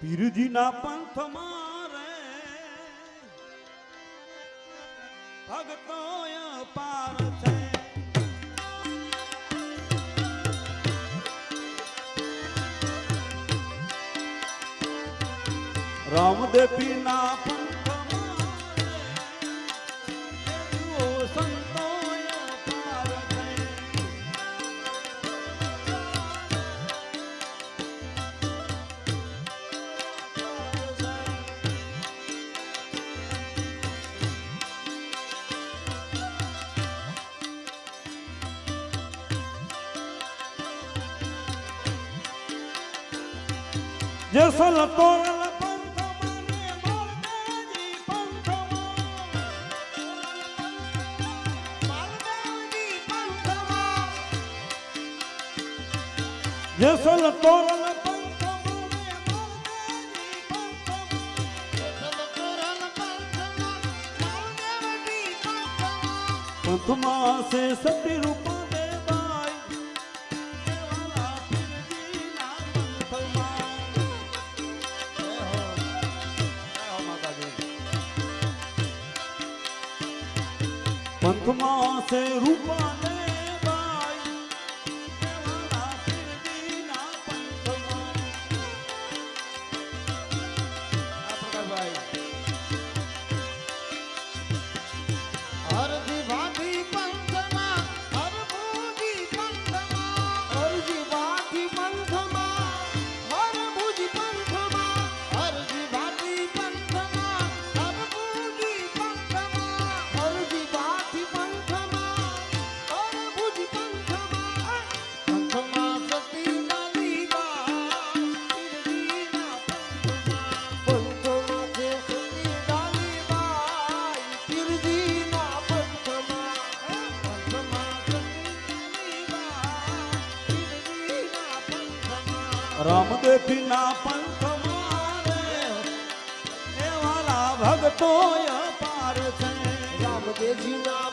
પીરજીના પંથમાં રે ભગતો પાર છે. રામદેવી ના જેસલ તોરલ જેસલ તોરલ પંથમાં છે સતી રૂપ પંથમાં છે રૂપાની તોય પાર છે. રામદેવજીના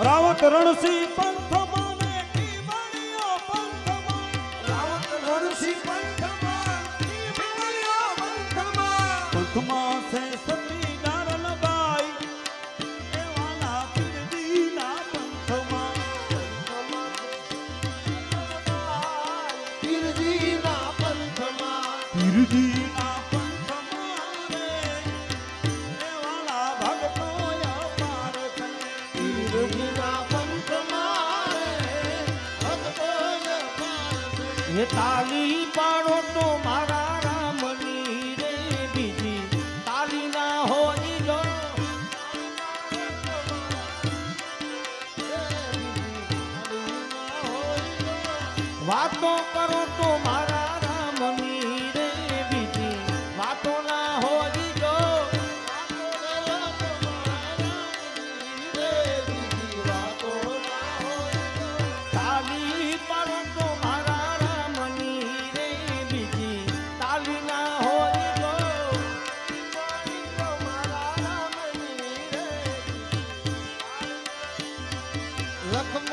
રાવત રણસિંહ પણ તો મારા રામની રે બીજી. તાલી ના વાતો કરો તો મારા Welcome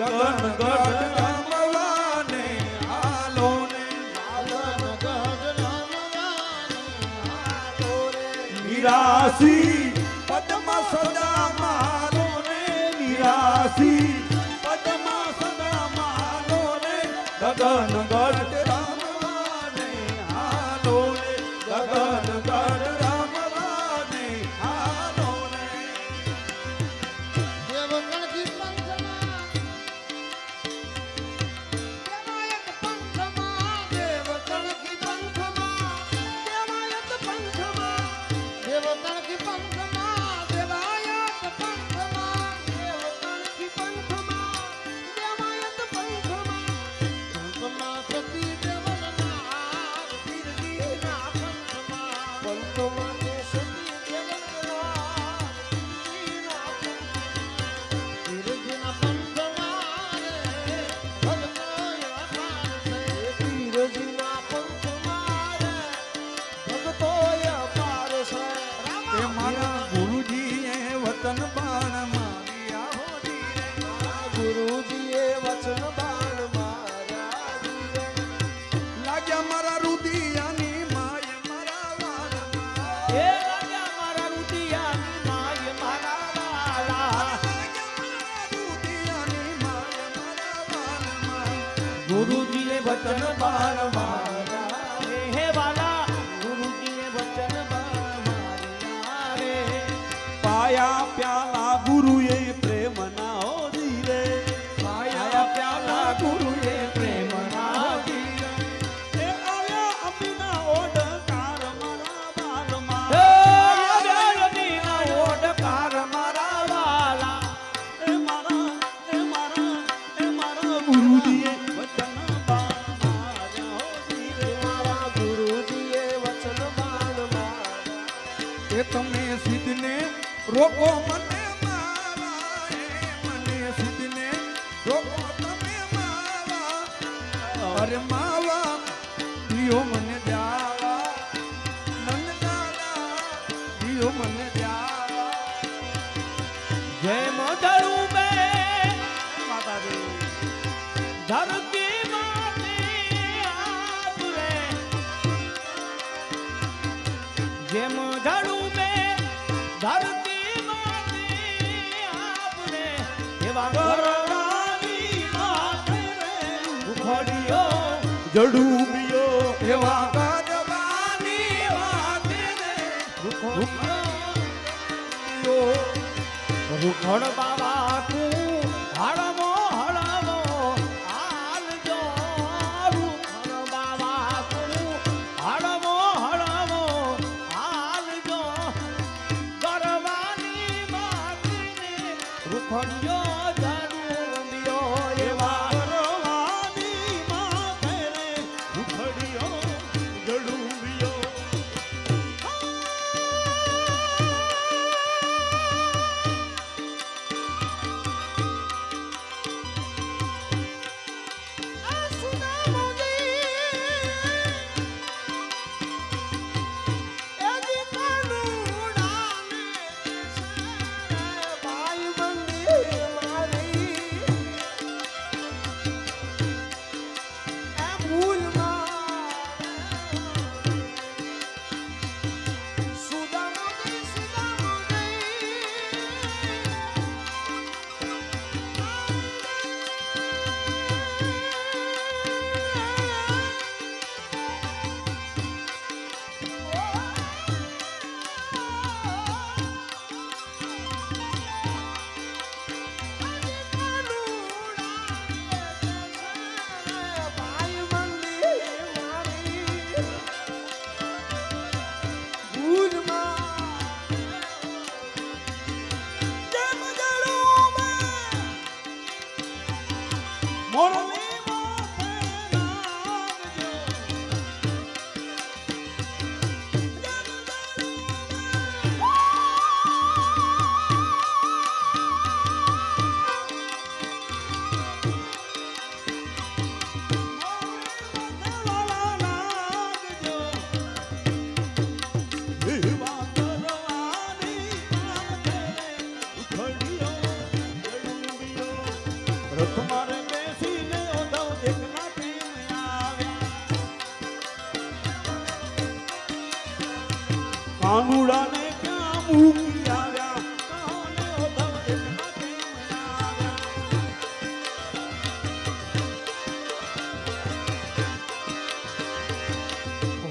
ગગન ગઢ રામવાને હાલો ને ગગન ગઢ રામવાને હાલો રે નિરાસી ગુરુજીએ વચન બારવા રોકો મને મારા જેમ ધડું મેં ધડ જડુમિયો એવા ગજવાની રૂખણ બાબા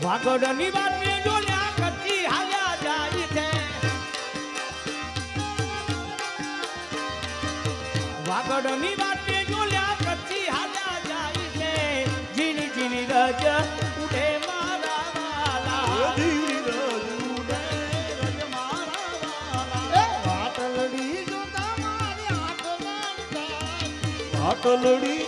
વાગડની વાતને જોલ્યા કચ્છી હાલ્યા જાય છે. વાગડની હાલ્યા જાય છે. જીની જીની રજ ઉડે મારા વાલા. જીની રજ ઉડે રજ મારા વાલા. વાટલડી જો તમારી વાટલડી